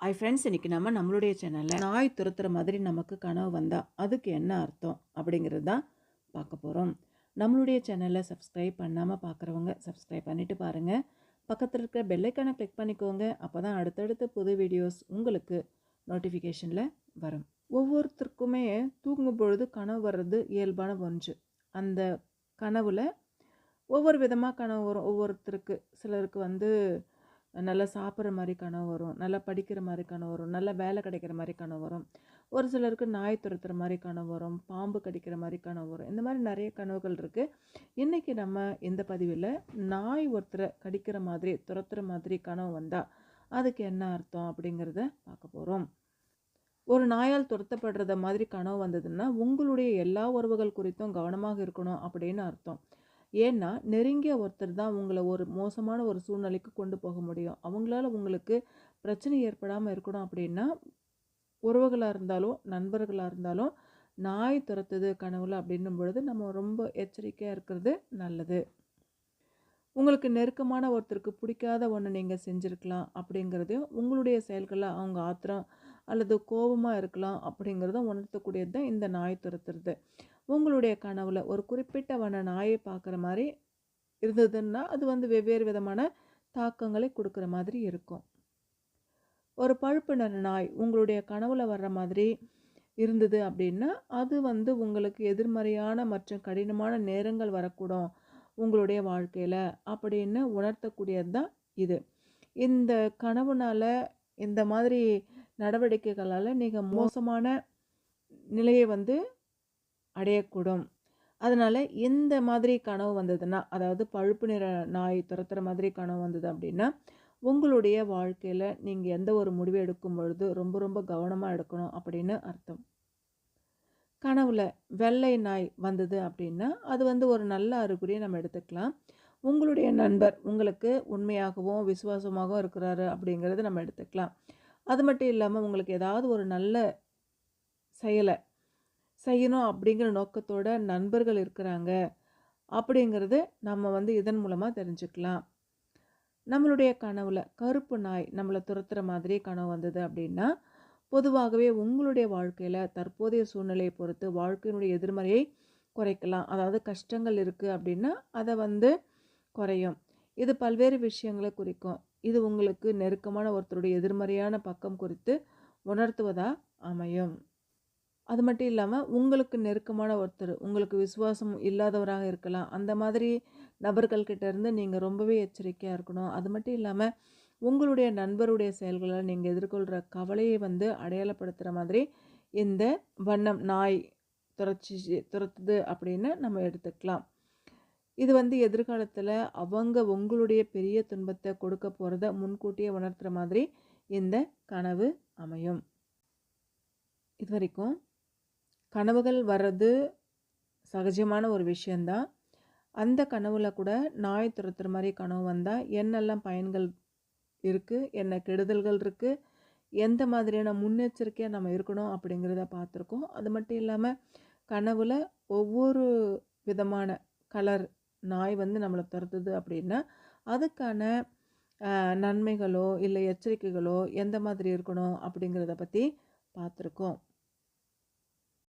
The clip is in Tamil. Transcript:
ஐ ஃப்ரெண்ட்ஸ் இன்றைக்கி நம்ம நம்மளுடைய சேனலில் நாய் துரத்துகிற மாதிரி நமக்கு கனவு வந்தால் அதுக்கு என்ன அர்த்தம் அப்படிங்கிறது தான் பார்க்க போகிறோம் நம்மளுடைய சேனலை சப்ஸ்கிரைப் பண்ணாமல் பார்க்குறவங்க சப்ஸ்கிரைப் பண்ணிவிட்டு பாருங்கள் பக்கத்தில் இருக்கிற பெல்லைக்கானை கிளிக் பண்ணிக்கோங்க. அப்போ தான் அடுத்தடுத்த புது வீடியோஸ் உங்களுக்கு நோட்டிஃபிகேஷனில் வரும். ஒவ்வொருத்தருக்குமே தூங்கும் பொழுது கனவு வர்றது இயல்பான ஒன்று. அந்த கனவில் ஒவ்வொரு விதமாக கனவு வரும். ஒவ்வொருத்தருக்கு சிலருக்கு வந்து நல்லா சாப்பிட்ற மாதிரி கனவு வரும். நல்லா படிக்கிற மாதிரி கனவு வரும். நல்லா வேலை கிடைக்கிற மாதிரி கனவு வரும். ஒரு சிலருக்கு நாய் துரத்துற மாதிரி கனவு வரும். பாம்பு கடிக்கிற மாதிரி கனவு வரும். இந்த மாதிரி நிறைய கனவுகள் இருக்குது இன்றைக்கி நம்ம இந்த பதிவில் நாய் ஒருத்தரை கடிக்கிற மாதிரி துரத்துகிற மாதிரி கனவு வந்தால் அதுக்கு என்ன அர்த்தம் அப்படிங்கிறத பார்க்க போகிறோம் ஒரு நாயால் துரத்தப்படுறத மாதிரி கனவு வந்ததுன்னா உங்களுடைய எல்லா உறவுகள் குறித்தும் கவனமாக இருக்கணும் அப்படின்னு அர்த்தம். ஏன்னா நெருங்கிய ஒருத்தர் தான் உங்களை ஒரு மோசமான ஒரு சூழ்நிலைக்கு கொண்டு போக முடியும். அவங்களால உங்களுக்கு பிரச்சனை ஏற்படாமல் இருக்கணும் அப்படின்னா உறவுகளாக இருந்தாலும் நண்பர்களாக இருந்தாலும் நாய் துரத்துது கனவுல அப்படின்னும் பொழுது நம்ம ரொம்ப எச்சரிக்கையாக இருக்கிறது நல்லது. உங்களுக்கு நெருக்கமான ஒருத்தருக்கு பிடிக்காத ஒன்று நீங்கள் செஞ்சுருக்கலாம் அப்படிங்கிறதையும் உங்களுடைய செயல்களை அவங்க ஆத்திரம் அல்லது கோபமாக இருக்கலாம் அப்படிங்கிறத உணர்த்தக்கூடியது தான் இந்த நாய் துரத்துறது. உங்களுடைய கனவில் ஒரு குறிப்பிட்ட வண்ண நாயை பார்க்குற மாதிரி இருந்ததுன்னா அது வந்து வெவ்வேறு விதமான தாக்கங்களை கொடுக்குற மாதிரி இருக்கும். ஒரு பழுப்பு நிற நாய் உங்களுடைய கனவுல வர்ற மாதிரி இருந்தது அப்படின்னா அது வந்து உங்களுக்கு எதிர்மறையான மற்றும் கடினமான நேரங்கள் வரக்கூடும் உங்களுடைய வாழ்க்கையில் அப்படின்னு உணர்த்தக்கூடியது தான் இது. இந்த கனவுனால் இந்த மாதிரி நடவடிக்கைகளால் நீங்கள் மோசமான நிலையை வந்து அடையக்கூடும். அதனால் இந்த மாதிரி கனவு வந்ததுன்னா அதாவது பழுப்பு நிற நாய் துரத்துற மாதிரி கனவு வந்தது அப்படின்னா உங்களுடைய வாழ்க்கையில் நீங்கள் எந்த ஒரு முடிவு எடுக்கும் பொழுது ரொம்ப ரொம்ப கவனமாக எடுக்கணும் அப்படின்னு அர்த்தம். கனவுல வெள்ளை நாய் வந்தது அப்படின்னா அது வந்து ஒரு நல்ல அறிகுறியை நம்ம எடுத்துக்கலாம். உங்களுடைய நண்பர் உங்களுக்கு உண்மையாகவும் விசுவாசமாகவும் இருக்கிறாரு அப்படிங்கிறது நம்ம எடுத்துக்கலாம். அது மட்டும் இல்லாமல் உங்களுக்கு ஏதாவது ஒரு நல்ல செயலை செய்யணும் அப்படிங்கிற நோக்கத்தோட நண்பர்கள் இருக்கிறாங்க அப்படிங்கிறது நம்ம வந்து இதன் மூலமாக தெரிஞ்சுக்கலாம். நம்மளுடைய கனவில் கருப்பு நாய் நம்மளை துரத்துற மாதிரி கனவு வந்தது அப்படின்னா பொதுவாகவே உங்களுடைய வாழ்க்கையில் தற்போதைய சூழ்நிலையை பொறுத்து வாழ்க்கையினுடைய எதிர்மறையை குறைக்கலாம். அதாவது கஷ்டங்கள் இருக்குது அப்படின்னா அதை வந்து குறையும். இது பல்வேறு விஷயங்களை குறிக்கும். இது உங்களுக்கு நெருக்கமான ஒருத்தருடைய எதிர்மறையான பக்கம் குறித்து உணர்த்துவதாக அமையும். அது மட்டும் இல்லாமல் உங்களுக்கு நெருக்கமான ஒருத்தர் உங்களுக்கு விசுவாசம் இல்லாதவராக இருக்கலாம். அந்த மாதிரி நபர்கள்கிட்டேருந்து நீங்கள் ரொம்பவே எச்சரிக்கையாக இருக்கணும். அது மட்டும் இல்லாமல் உங்களுடைய நண்பருடைய செயல்களை நீங்கள் எதிர்கொள்கிற கவலையை வந்து அடையாளப்படுத்துகிற மாதிரி இந்த வண்ணம் நாய் துரச்சி துரத்துது அப்படின்னு நம்ம எடுத்துக்கலாம். இது வந்து எதிர்காலத்தில் அவங்க உங்களுடைய பெரிய துன்பத்தை கொடுக்க போகிறத முன்கூட்டியே உணர்த்துகிற மாதிரி இந்த கனவு அமையும். இது வரைக்கும் கனவுகள் வர்றது சகஜமான ஒரு விஷயந்தான் அந்த கனவுல கூட நாய் துரத்துற மாதிரி கனவு வந்தால் என்னெல்லாம் பயன்கள் இருக்குது என்ன கெடுதல்கள் இருக்குது எந்த மாதிரியான முன்னெச்சரிக்கையாக நம்ம இருக்கணும் அப்படிங்கிறத பார்த்துருக்கோம். அது மட்டும் இல்லாமல் கனவுல ஒவ்வொரு விதமான கலர் நாய் வந்து நம்மளை துரத்துது அப்படின்னா அதுக்கான நன்மைகளோ இல்லை எச்சரிக்கைகளோ எந்த மாதிரி இருக்கணும் அப்படிங்கிறத பற்றி பார்த்துருக்கோம்